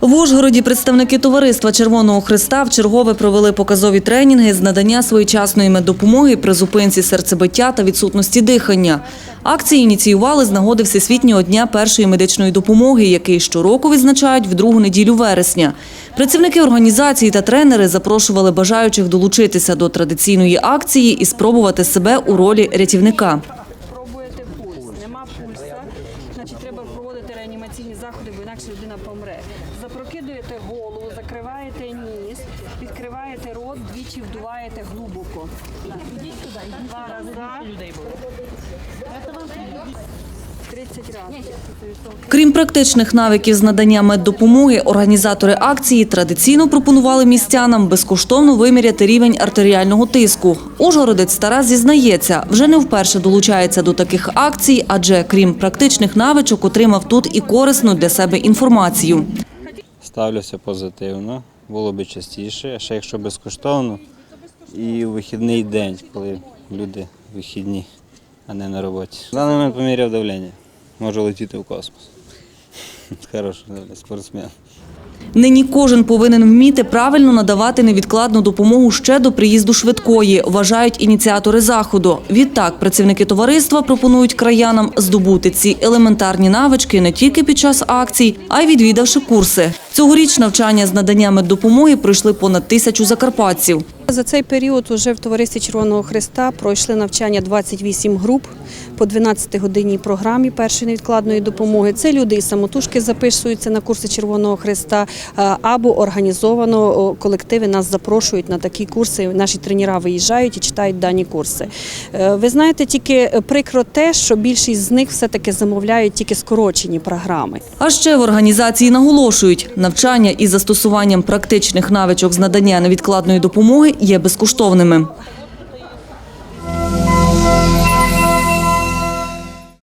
В Ужгороді представники товариства Червоного Христа в чергове провели показові тренінги з надання своєчасної меддопомоги при зупинці серцебиття та відсутності дихання. Акції ініціювали з нагоди Всесвітнього дня першої медичної допомоги, який щороку відзначають в другу неділю вересня. Працівники організації та тренери запрошували бажаючих долучитися до традиційної акції і спробувати себе у ролі рятівника. Нема пульса, значить треба проводити реанімаційні заходи, бо інакше людина помре. Запрокидуєте голову, закриваєте ніс, відкриваєте рот, двічі вдуваєте глибоко. Ідіть туди, два рази. 30 разів. Крім практичних навиків з надання меддопомоги, організатори акції традиційно пропонували містянам безкоштовно виміряти рівень артеріального тиску. Ужгородець Тарас зізнається, вже не вперше долучається до таких акцій, адже крім практичних навичок отримав тут і корисну для себе інформацію. Ставлюся позитивно, було б частіше, а ще якщо безкоштовно. І в вихідний день, коли люди вихідні, а не на роботі. Даний момент поміряв давлення. Можу летіти в космос. Хороший спортсмен. Нині кожен повинен вміти правильно надавати невідкладну допомогу ще до приїзду швидкої, вважають ініціатори заходу. Відтак, працівники товариства пропонують краянам здобути ці елементарні навички не тільки під час акцій, а й відвідавши курси. Цьогоріч навчання з надання меддопомоги пройшли понад тисячу закарпатців. За цей період уже в товаристві Червоного Христа пройшли навчання 28 груп по 12-годинній програмі першої невідкладної допомоги. Це люди і самотужки записуються на курси Червоного Христа або організовано колективи нас запрошують на такі курси. Наші тренера виїжджають і читають дані курси. Е, Ви знаєте, тільки прикро те, що більшість з них все-таки замовляють тільки скорочені програми. А ще в організації наголошують, навчання із застосуванням практичних навичок з надання невідкладної допомоги є безкоштовними.